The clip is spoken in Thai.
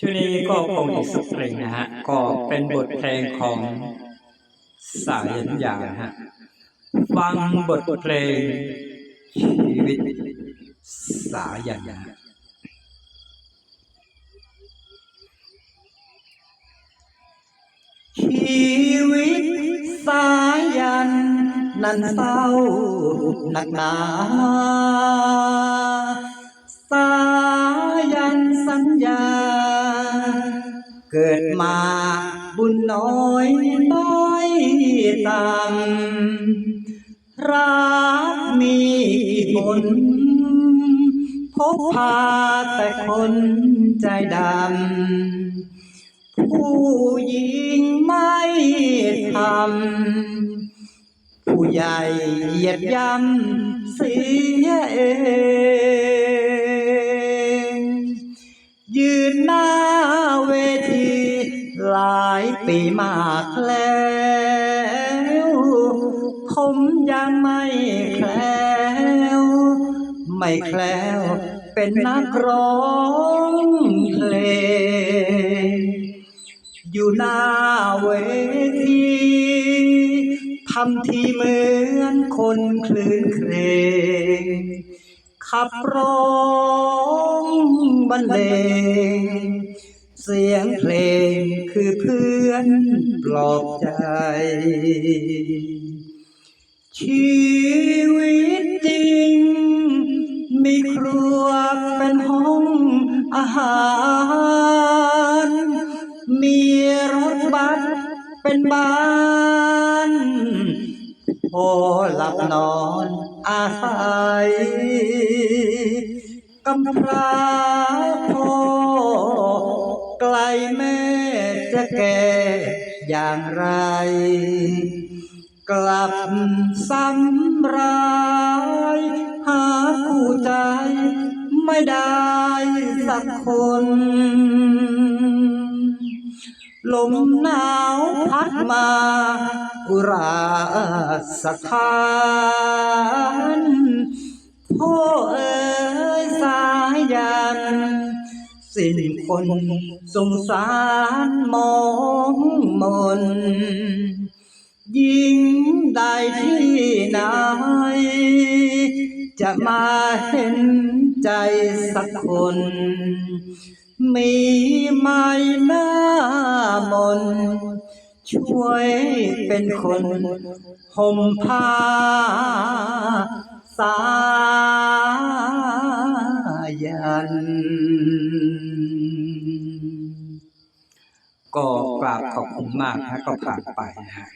ช่วงนี้ก็คงอีกสักเพลงนะฮะ ก็เป็นบทเพลงของสายันยานะฮะ ฟังบทเพลงชีวิตสายันยาชีวิตสายัน นั้นเศร้าหนักหนาสา เกิดมาบุญน้อยน้อยต่ำรักมีผลพบพาแต่คนใจดำ ผู้หญิงไม่ทำ ผู้ใหญ่เหยียดยำเสียเอง ยืนหน้า ปีมากแล้วผมยังไม่แคล้วไม่แคล้วเป็นนักร้องเพลงอยู่หน้าเวทีทำทีเหมือนคนคลื่นเครงขับร้องบรรเลง เสียงเพลงคือเพื่อนปลอบใจ ชีวิตจริง มีครัวเป็นห้องอาหาร มีรถบัสเป็นบ้านพอหลับนอนอาศัยกำพร้าพอ ลแม่จะแก่อย่างไร กลับซ้ำร้ายหาคู่ใจไม่ได้สักคน ลมหนาวพัดมาอุราสถานพ่อเอ๋ สิ้นคนสงสารมองมน ยิ่งใดที่ไหนจะมาเห็นใจสักคน มีไหม่หน้ามน ช่วยเป็นคนห่มผ้าสายัน ก็กราบขอบคุณมากนะก็ผ่านไปนะฮะ